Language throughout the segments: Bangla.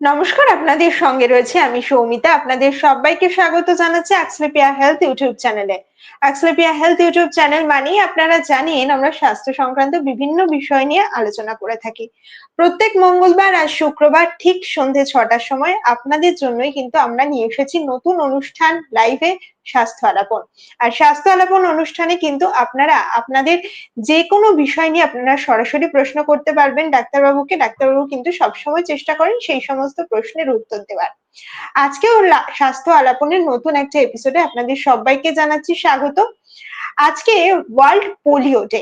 নমস্কার আপনাদের সঙ্গে রয়েছে আমি সৌমিতা। আপনাদের সবাইকে স্বাগত জানাচ্ছি অ্যাক্সলেপিয়া হেলথ ইউটিউব চ্যানেলে। অ্যাক্সলেপিয়া হেলথ ইউটিউব চ্যানেল মানেই আপনারা জানেন আমরা স্বাস্থ্য সংক্রান্ত বিভিন্ন বিষয় নিয়ে আলোচনা করে থাকি। প্রত্যেক মঙ্গলবার আর শুক্রবার ঠিক সন্ধে ছটার সময় আপনাদের জন্যই কিন্তু আমরা নিয়ে এসেছি নতুন অনুষ্ঠান লাইভে স্বাস্থ্য আলাপন। আর স্বাস্থ্য আলাপন অনুষ্ঠানে কিন্তু আপনারা, আপনাদের যে কোনো বিষয় নিয়ে আপনারা সরাসরি প্রশ্ন করতে পারবেন। ডাক্তারবাবুকে, ডাক্তারবাবু কিন্তু সবসময় চেষ্টা করেন সেই সমস্ত প্রশ্নের উত্তর দেওয়ার। আজকেও স্বাস্থ্য আলাপনের নতুন একটা এপিসোডে আপনাদের সবাইকে জানাচ্ছি স্বাগত। আজকে ওয়ার্ল্ড পোলিও ডে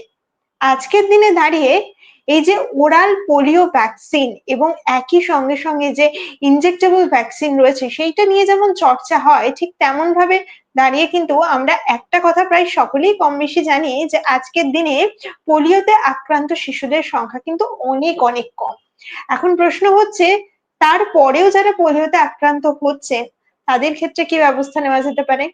আজকের দিনে দাঁড়িয়ে এই যে ওরাল পোলিও ভ্যাকসিন এবং একই সঙ্গে সঙ্গে যে ইনজেক্টেবল ভ্যাকসিন রয়েছে সেইটা নিয়ে যেমন চর্চা হয়, ঠিক তেমন ভাবে দাঁড়িয়ে কিন্তু আমরা একটা কথা প্রায় সকলেই কম বেশি জানি যে আজকের দিনে পোলিওতে আক্রান্ত শিশুদের সংখ্যা কিন্তু অনেক অনেক কম। এখন প্রশ্ন হচ্ছে তারপরেও যারা পোলিওতে আক্রান্ত হচ্ছে, তাদের ক্ষেত্রে কি ব্যবস্থা নেওয়া যেতে পারে?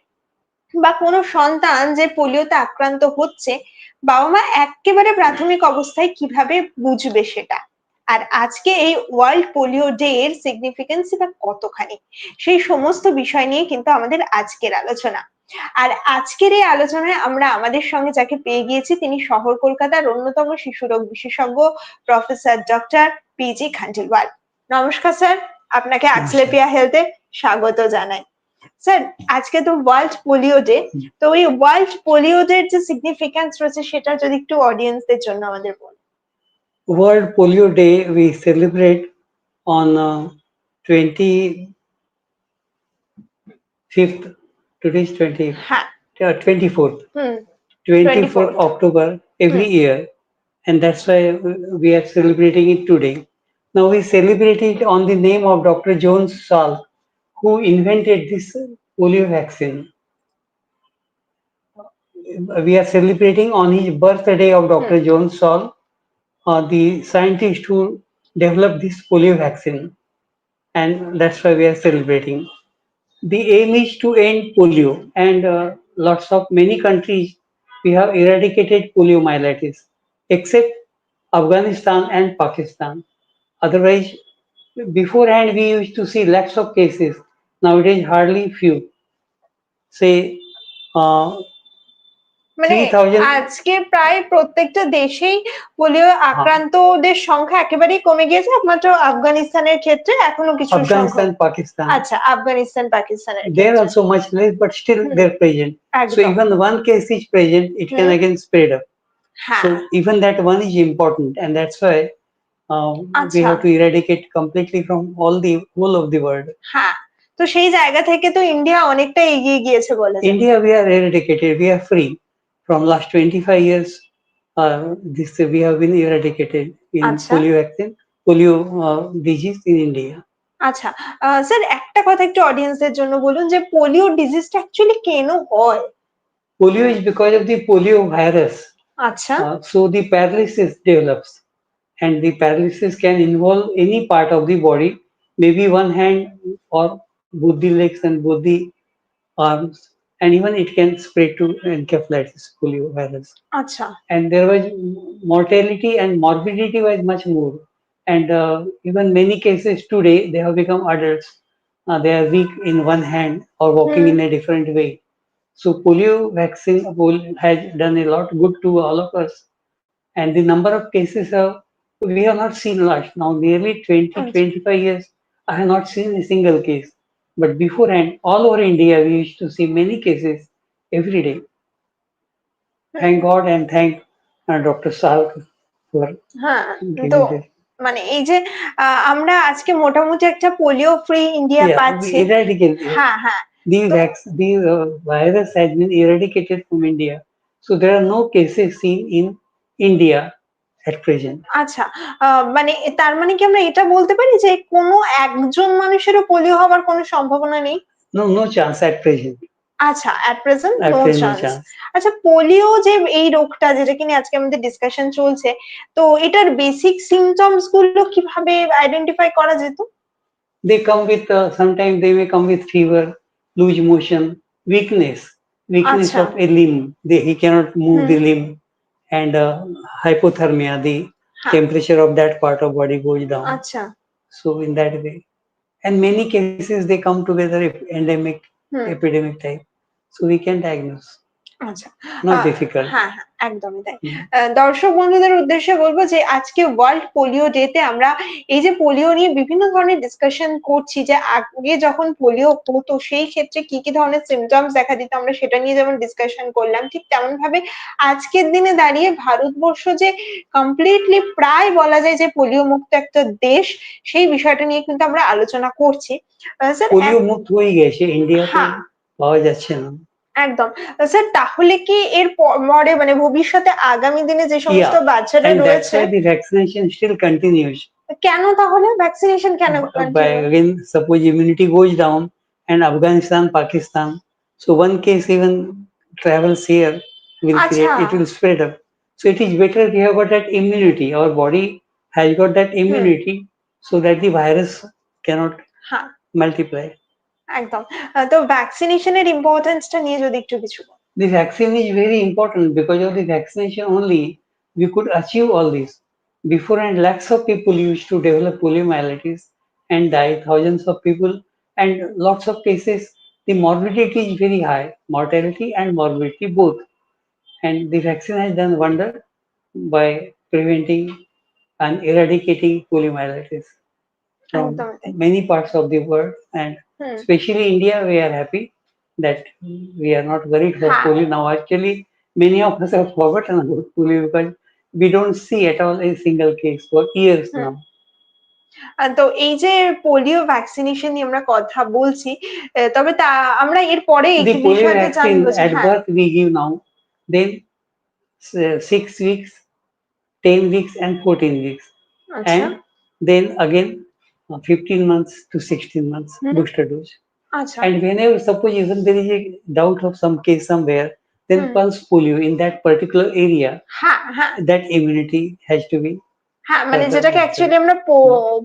বা কোনো সন্তান যে পোলিওতে আক্রান্ত হচ্ছে, বাবা মা একেবারে প্রাথমিক অবস্থায় কীভাবে বুঝবে সেটা? আর আজকে এই ওয়ার্ল্ড পোলিও ডে এর সিগনিফিকেন্স বা কতখানি? সেই সমস্ত বিষয় নিয়ে কিন্তু আমাদের আজকের আলোচনা। আর আজকের এই আলোচনায় আমরা আমাদের সঙ্গে যাকে পেয়ে গিয়েছি, তিনি শহর কলকাতার অন্যতম শিশু রোগ বিশেষজ্ঞ, প্রফেসর ডক্টর পিজি খান্ডেলওয়াল। নমস্কার স্যার। আপনাকে অ্যাক্সলেপিয়া হেলথে স্বাগত জানাই। স্যার আজকে তো ওয়ার্ল্ড পোলিও ডে তো ওই ওয়ার্ল্ড পোলিও ডে যে সিগনিফিকেন্স রয়েছে সেটা যদি একটু অডিয়েন্সদের জন্য আমাদের বলুন। World Polio Day we celebrate on uh, 25th, today's 20, হ্যাঁ। uh, 24th, hmm. 24th 24th. October every year. And that's why we are celebrating it today. Now we celebrate it on the name of Dr. Jones Salk, who invented this polio vaccine. We are celebrating on his birthday of Dr. Jones Salk, uh, the scientist who developed this polio vaccine. And that's why we are celebrating. The aim is to end polio, and uh, lots of many countries we have eradicated poliomyelitis, except Afghanistan and Pakistan. Otherwise, beforehand we used to see lots of cases. Nowadays, hardly few. Say, uh, মানে 3000 আজকে প্রায় প্রত্যেকটা দেশেই পোলিও আক্রান্তদের সংখ্যা একেবারেই কমে গিয়েছে একমাত্র আফগানিস্তানের ক্ষেত্রে এখনো কিছু সংখ্যা Afghanistan, Pakistan. আচ্ছা আফগানিস্তান পাকিস্তানের They're ক্ষেত্রে। also much less, but still Hmm. they're present. So একদম even one case is present, it can Hmm. again spread up. হ্যাঁ So even that one is important, and that's why um, we Acha. have to eradicate completely from all the whole of the world. হ্যাঁ তো সেই জায়গা থেকে তো ইন্ডিয়া অনেকটা এগিয়ে গিয়েছে বলে যায়। India, we are eradicated. We are free from last 25 years. Uh, this we have been eradicated in Acha. polio vaccine, polio uh, disease in India. আচ্ছা স্যার একটা কথা একটু অডিয়েন্সদের জন্য বলুন যে পোলিও ডিজিজটা অ্যাকচুয়ালি কেন হয় Polio is because of the polio virus. আচ্ছা Uh, so the paralysis develops, and the paralysis can involve any part of the body, maybe one hand or both the legs and both the arms, and even it can spread to encephalitis poliovirus. Acha. And there was mortality and morbidity was much more. And uh, even many cases today, they have become adults. Uh, they are weak in one hand or walking in a different way. So polio vaccine has done a lot good to all of us, and the number of cases have we have not seen large. Now nearly 20, Acha. 25 years, I have not seen a single case. But beforehand, all over India, we used to see many cases every day. Thank God and thank uh, Dr. Salk for হ্যাঁ giving তো this. মানে এই যে আহ, আমরা আজকে মোটামুটি একটা পোলিও ফ্রি ইন্ডিয়া Yeah, পাচ্ছি we eradicate. হ্যাঁ হ্যাঁ The, So- vac- the uh, virus has been eradicated from India. So there are no cases seen in India at present. আচ্ছা মানে তার মানে কি আমরা এটা বলতে পারি যে কোনো একজন মানুষেরও পোলিও হওয়ার কোনো সম্ভাবনা নেই No, no chance at present. আচ্ছা অ্যাট প্রেজেন্ট নো চান্স. আচ্ছা পোলিও যে এই রোগটা যেটা কিনা আজকে আমাদের ডিসকাশন চলছে তো এটার বেসিক সিমটমসগুলো কীভাবে আইডেন্টিফাই করা যেত come with, uh, sometimes they may come with fever, loose motion, weakness, weakness Acha. of a limb. They, he cannot move the Hmm. limb. and uh, hypothermia, the huh. temperature of that part of body goes down. Achha. So in that way, and many cases they come together endemic, hmm. epidemic type. So we can diagnose. আচ্ছা. হ্যাঁ হ্যাঁ একদমই তাই। দর্শক বন্ধুদের উদ্দেশ্যে বলব যে আজকে ওয়ার্ল্ড পোলিও ডে তে আমরা এই যে পোলিও নিয়ে বিভিন্ন ধরনের ডিসকাশন করছি যে আগে যখন পোলিও হতো সেই ক্ষেত্রে কি কি ধরনের সিমটমস দেখা দিত আমরা সেটা নিয়ে যেমন ডিসকাশন করলাম ঠিক তেমন ভাবে আজকের দিনে দাঁড়িয়ে ভারতবর্ষ যে কমপ্লিটলি প্রায় বলা যায় যে পোলিও মুক্ত একটা দেশ সেই বিষয়টা নিয়ে কিন্তু আমরা আলোচনা করছি। পোলিও মুক্ত হয়ে গেছে ইন্ডিয়াতে হ্যাঁ। পাওয়া যাচ্ছে না। একদম স্যার তাহলে কি এর প- পরে মানে ভবিষ্যতে আগামী দিনে যে সমস্ত বাচ্চারা and that's রয়েছে why the vaccination still continues. কেন তাহলে ভ্যাকসিনেশন কেন By continue? again, suppose immunity goes down and Afghanistan, Pakistan, so one case even travels here will create, it Acha. will spread up. So it is better we have got that immunity. Our body has got that immunity so that the virus cannot হ্যাঁ multiply. একদম আহ, তো ভ্যাকসিনেশনের ইম্পর্টেন্সটা নিয়ে যদি একটু কিছু বলেন। The vaccine is very important because of the vaccination only we could achieve all this. Before and lakhs of people used to develop poliomyelitis and die, thousands of people, and lots of cases the morbidity is very high, mortality and morbidity both. And the vaccine has done wonder by preventing and eradicating poliomyelitis from একদমই তাই। many parts of the world and hmm especially India, we are happy that we are not worried for Ha. polio now. Actually, many of us have forgotten about polio because we don't see at all a single case for years Hmm. now. আহ, তো এই যে পোলিও ভ্যাকসিনেশন নিয়ে আমরা কথা বলছি আহ, তবে তা আমরা এর পরে এই The polio বিষয়টা vaccine জানবো যে at হ্যাঁ birth we give now, then s- six weeks, 10 weeks, and 14 weeks, আচ্ছা and then again uh, 15 months to 16 months Hmm. booster dose. আচ্ছা And whenever, suppose even there is a doubt of some case somewhere, then Hmm. pulse polio in that particular area, হ্যাঁ হ্যাঁ that immunity has to be. হ্যাঁ মানে একদম, যেটাকে একদম। অ্যাকচুয়ালি আমরা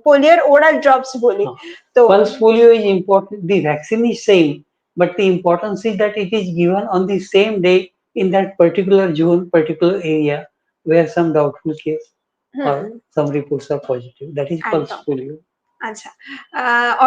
পোলিওর ওরাল ড্রপস বলি হ্যাঁ। তো Pulse polio is important. The vaccine is same, but the importance is that it is given on the same day in that particular zone, particular area where some doubtful case hmm or some reports are positive. That is pulse একদম। polio. আচ্ছা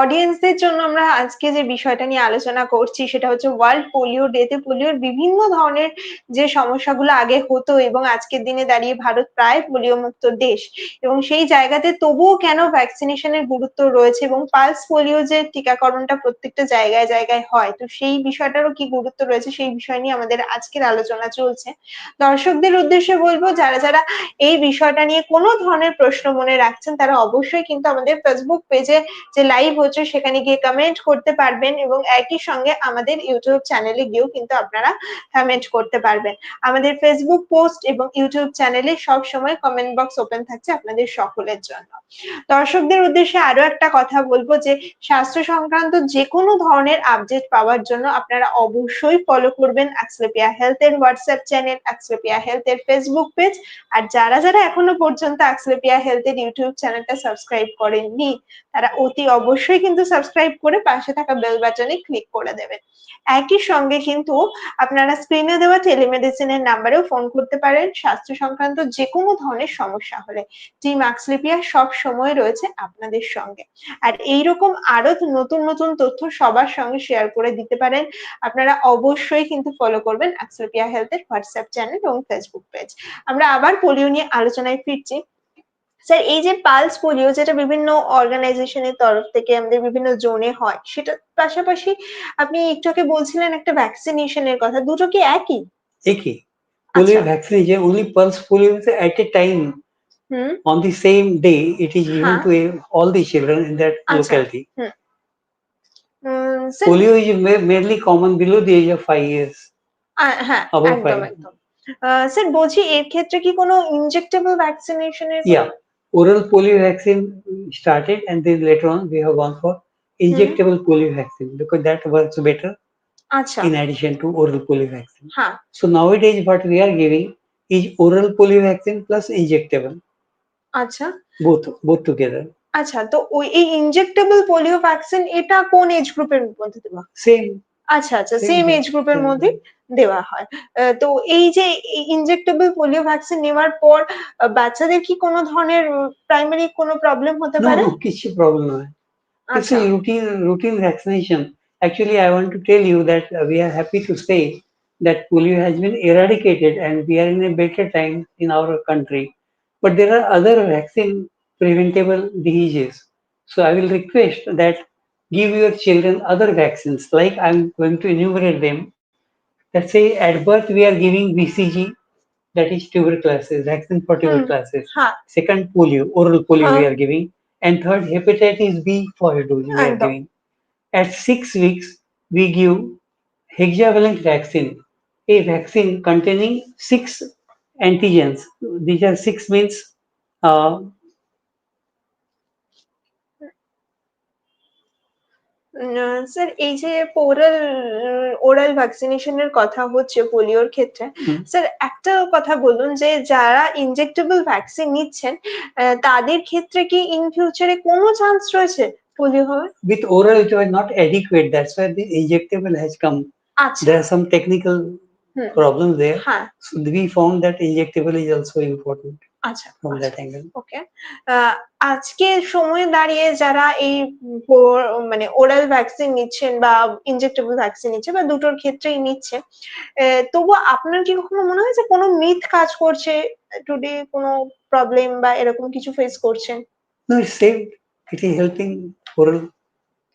অডিয়েন্সদের জন্য আমরা আজকে যে বিষয়টা নিয়ে আলোচনা করছি সেটা হচ্ছে ওয়ার্ল্ড পোলিও ডে তে পোলিওর বিভিন্ন ধরনের যে সমস্যাগুলো আগে হতো এবং আজকের দিনে দাঁড়িয়ে ভারত প্রায় পোলিও মুক্ত দেশ এবং সেই জায়গাতে তবুও কেন ভ্যাকসিনেশনের গুরুত্ব রয়েছে এবং পালস পোলিও যে টিকাকরণটা প্রত্যেকটা জায়গায় জায়গায় হয়, তো সেই বিষয়টারও কি গুরুত্ব রয়েছে সেই বিষয় নিয়ে আমাদের আজকের আলোচনা চলছে। দর্শকদের উদ্দেশ্যে বলব, যারা যারা এই বিষয়টা নিয়ে কোনো ধরনের প্রশ্ন মনে রাখছেন তারা অবশ্যই কিন্তু আমাদের ফেসবুক পেজে যে লাইভ হচ্ছে, সেখানে গিয়ে কমেন্ট করতে পারবেন এবং একই সঙ্গে আমাদের ইউটিউব চ্যানেলে গিয়েও কিন্তু আপনারা কমেন্ট করতে পারবেন। আমাদের ফেসবুক পোস্ট এবং ইউটিউব চ্যানেলে সব সময় কমেন্ট বক্স ওপেন থাকছে আপনাদের সকলের জন্য। দর্শকদের উদ্দেশ্যে আরও একটা কথা বলব যে, স্বাস্থ্য সংক্রান্ত যে কোনো ধরনের আপডেট পাওয়ার জন্য আপনারা অবশ্যই ফলো করবেন অ্যাক্সলেপিয়া হেলথ এর হোয়াটসঅ্যাপ চ্যানেল অ্যাক্সলেপিয়া হেলথ এর ফেসবুক পেজ আর যারা যারা এখনও পর্যন্ত অ্যাক্সলেপিয়া হেলথ এর ইউটিউব চ্যানেলটা সাবস্ক্রাইব করেননি তারা অতি অবশ্যই কিন্তু সাবস্ক্রাইব করে পাশে থাকা বেল বাটনে ক্লিক করে দেবেন। একই সঙ্গে কিন্তু আপনারা স্ক্রিনে দেওয়া টেলিমেডিসিনের নাম্বারেও ফোন করতে পারেন, স্বাস্থ্য সংক্রান্ত যে কোনো ধরনের সমস্যা হলে। টিম আক্সলিপিয়া সব সময় রয়েছে আপনাদের সঙ্গে। আর এইরকম আরও নতুন নতুন তথ্য সবার সঙ্গে শেয়ার করে দিতে পারেন। আপনারা অবশ্যই কিন্তু ফলো করবেন আক্সলিপিয়া হেলথের হোয়াটসঅ্যাপ চ্যানেল এবং ফেসবুক পেজ আমরা আবার পোলিও নিয়ে আলোচনায় ফিরছি। স্যার এই যে পালস পোলিও যেটা বিভিন্ন অর্গানাইজেশনের তরফ থেকে আমাদের বিভিন্ন জোনে হয় সেটা পাশাপাশি আপনি একটু আগে বলছিলেন একটা ভ্যাকসিনেশনের কথা দুটো কি একই? একই। Polio vaccination only pulse polio is at a time hmm. On the same day it is given to all the children in that locality hmm. Polio is mainly common below the age of 5 years হ্যাঁ একদম একদম। স্যার বলছি এর ক্ষেত্রে কি কোনো injectable ভ্যাকসিনেশনের yeah oral polio vaccine started and then later on we have gone for injectable polio vaccine because that works better আচ্ছা in addition to oral polio vaccine. হ্যাঁ So nowadays what we are giving is oral polio vaccine plus injectable, আচ্ছা both both together. আচ্ছা তো ওই এই ইনজেক্টেবল পোলিও ভ্যাকসিন এটা কোন এজ গ্রুপের মধ্যে দেওয়া Same. আচ্ছা আচ্ছা Same সেম dose, এজ গ্রুপের same মধ্যে দেওয়া হয় আহ, তো এই যে ইনজেক্টেবল পোলিও ভ্যাকসিন নেওয়ার পর আহ, বাচ্চাদের কি কোনো ধরনের প্রাইমারি কোনো প্রবলেম হতে No, পারে no, কিছু problem নয়। It's আচ্ছা a routine routine vaccination. Actually, I want to tell you that uh, we are happy to say that polio has been eradicated and we are in a better time in our country. But there are other vaccine preventable diseases. So I will request that give your children other vaccines. Like I'm going to enumerate them. Let's say at birth we are giving BCG, that is tuberculosis, vaccine for tuberculosis. হ্যাঁ Second, polio, oral polio we are giving. And third, hepatitis B for dose we are giving. At six weeks, we give hexavalent vaccine, a vaccine containing six antigens. These are six means uh, sir এই যে পোরাল ওরাল ভ্যাকসিনেশন এর কথা হচ্ছে পোলিওর ক্ষেত্রে স্যার একটা কথা বলুন যে যারা ইনজেক্টেবল ভ্যাকসিন নিচ্ছেন তাদের ক্ষেত্রে কি ইন ফিউচারে কোনো চান্স রয়েছে পোলিও হবে with oral it was not adequate that's why the injectable has come আচ্ছা। There some technical problems there হ্যাঁ। So we found that injectable is also important আচ্ছা that ওকে আজকে সময়ে দাঁড়িয়ে যারা এই মানে ওরাল ভ্যাকসিন নিচ্ছেন বা ইনজেক্টেবল ভ্যাকসিন নিচ্ছে বা দুটোর ক্ষেত্রেই নিচ্ছে তবু আপনার কি কখনো মনে হয় যে কোনো মিথ কাজ করছে টুডে কোনো প্রবলেম বা এরকম কিছু ফেস করছেন No, it's saved. It is helping oral.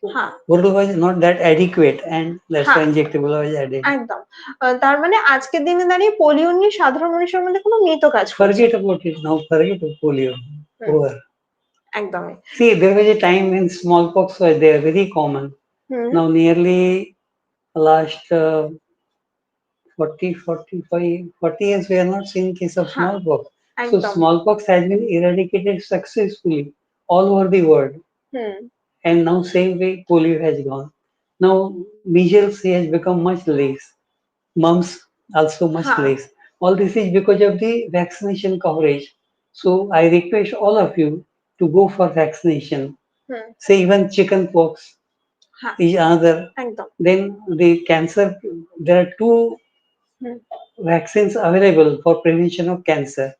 হ্যাঁ Oral was not that adequate, and that's why Huh. injectable was added. একদম আহ, তার মানে আজকের দিনে দাঁড়িয়ে পোলিও নিয়ে সাধারণ মানুষের মধ্যে কোনো মিথ কাজ করছে Forget about it now. Forget about polio. Hmm. Over. একদমই See, there was a time when smallpox was there, very common. Hmm Now, nearly last uh, 40, 45, 40 years, we are not seeing case of Huh. smallpox. So, একদম smallpox has been eradicated successfully all over the world. Hmm and now same way polio has gone. Now measles has become much less, mumps also much huh. less. All this is because of the vaccination coverage. So I request all of you to go for vaccination. Hmm. Say even chickenpox huh. is another. Then the cancer, there are two hmm. vaccines available for prevention of cancer.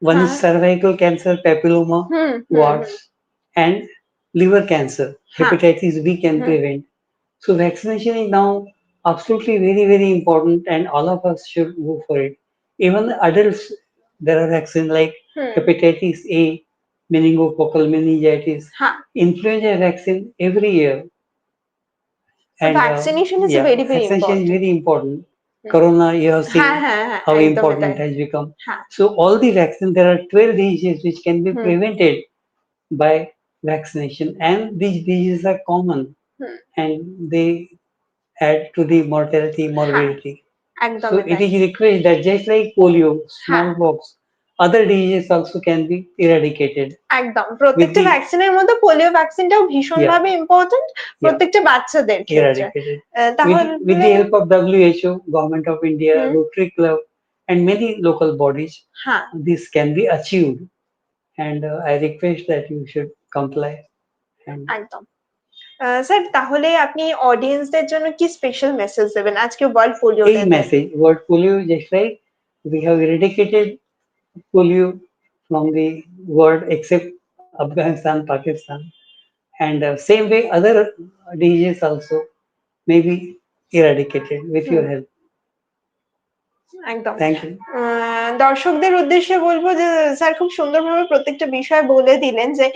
One huh. is cervical cancer papilloma hmm. hmm. warts, and liver cancer, hepatitis we can prevent. So vaccination is now absolutely very, very important and all of us should go for it. Even adults, there are vaccines like hmm. hepatitis A, meningococcal meningitis, influenza vaccine every year. And, uh, vaccination uh, is yeah, very, very vaccination important. is very important. Hmm. Corona, you have seen how important it has become. So all the vaccines, there are 12 diseases which can be hmm. prevented by vaccination, and these diseases are common, Hmm. and they add to the mortality, morbidity. So একদমই it তাই is required that just like polio, smallpox, other diseases also can be eradicated. একদম প্রত্যেকটা the- ভ্যাকসিনের মধ্যে পোলিও ভ্যাকসিনটাও ভীষণ Yeah. ভাবে ইম্পর্টেন্ট প্রত্যেকটা বাচ্চাদের ক্ষেত্রে Eradicated. আহ, With, তাহলে with the help of WHO, Government of India, Hmm. Rotary Club, and many local bodies, হ্যাঁ this can be achieved. And uh, I request that you should comply. And একদম স্যার তাহলে আপনি অডিয়েন্সদের জন্য কি স্পেশাল মেসেজ দেবেন আজকে world polio a message word polio just like we have eradicated polio from the world except afghanistan pakistan and uh, same way other diseases also may be eradicated with your Hmm. help একদম thank you আহ, দর্শকদের উদ্দেশ্যে বলব যে, স্যার খুব সুন্দরভাবে প্রত্যেকটা বিষয় বলে দিলেন যে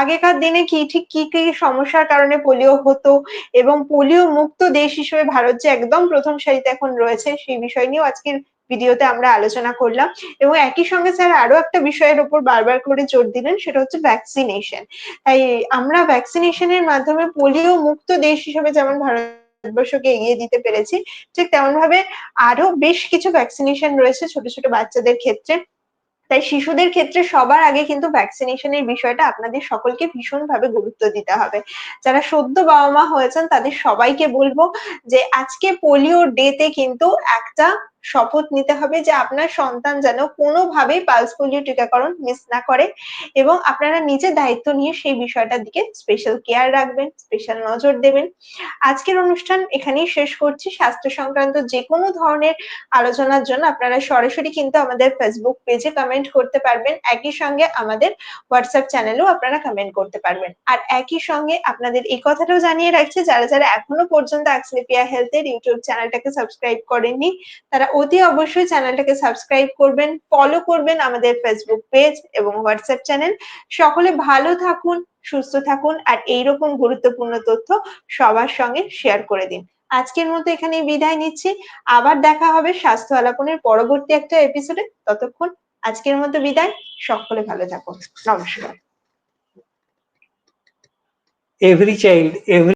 আগেকার দিনে কি, ঠিক কি কি সমস্যার কারণে পোলিও হতো এবং পোলিও মুক্ত দেশ হিসেবে ভারত যে একদম প্রথম সারিতে এখন রয়েছে, সেই বিষয় নিয়েও আজকের ভিডিওতে আমরা আলোচনা করলাম। এবং একই সঙ্গে স্যার আরও একটা বিষয়ের উপর বারবার করে জোর দিলেন, সেটা হচ্ছে ভ্যাকসিনেশন তাই আমরা ভ্যাকসিনেশনের মাধ্যমে পোলিও মুক্ত দেশ হিসেবে যেমন ভারতবর্ষকে এগিয়ে দিতে পেরেছি। ঠিক তেমন ভাবে আরও বেশ কিছু ভ্যাকসিনেশন রয়েছে ছোট ছোট বাচ্চাদের ক্ষেত্রে। তাই শিশুদের ক্ষেত্রে সবার আগে কিন্তু ভ্যাকসিনেশনের বিষয়টা আপনাদের সকলকে ভীষণভাবে গুরুত্ব দিতে হবে। যারা সদ্য বাবা মা হয়েছেন, তাদের সবাইকে বলব যে আজকে পোলিও ডেতে কিন্তু একটা শপথ নিতে হবে যে আপনার সন্তান যেন কোনোভাবেই পালস পোলিও টিকাকরণ মিস না করে এবং আপনারা নিজে দায়িত্ব নিয়ে সেই বিষয়টার দিকে স্পেশাল কেয়ার রাখবেন স্পেশাল নজর দেবেন। আজকের অনুষ্ঠান এখানেই শেষ করছি। স্বাস্থ্য সংক্রান্ত যে কোনো ধরনের আলোচনার জন্য আপনারা সরাসরি কিন্তু আমাদের ফেসবুক পেজে কমেন্ট করতে পারবেন। একই সঙ্গে আমাদের হোয়াটসঅ্যাপ চ্যানেলেও আপনারা কমেন্ট করতে পারবেন। আর একই সঙ্গে আপনাদের এই কথাটাও জানিয়ে রাখছি, যারা যারা এখনও পর্যন্ত অ্যাক্সলেপিয়া হেলথের ইউটিউব চ্যানেলটাকে সাবস্ক্রাইব করেননি, তারা অতি অবশ্যই চ্যানেলটাকে সাবস্ক্রাইব করবেন ফলো করবেন আমাদের ফেসবুক পেজ এবং হোয়াটসঅ্যাপ চ্যানেল সকলে ভালো থাকুন সুস্থ থাকুন আর এইরকম গুরুত্বপূর্ণ তথ্য সবার সঙ্গে শেয়ার করে দিন। আজকের মতো এখানেই বিদায় নিচ্ছি। আবার দেখা হবে স্বাস্থ্য আলাপনের পরবর্তী একটা এপিসোডে ততক্ষণ আজকের মতো বিদায়। সকলে ভালো থাকুন। নমস্কার। Every child, every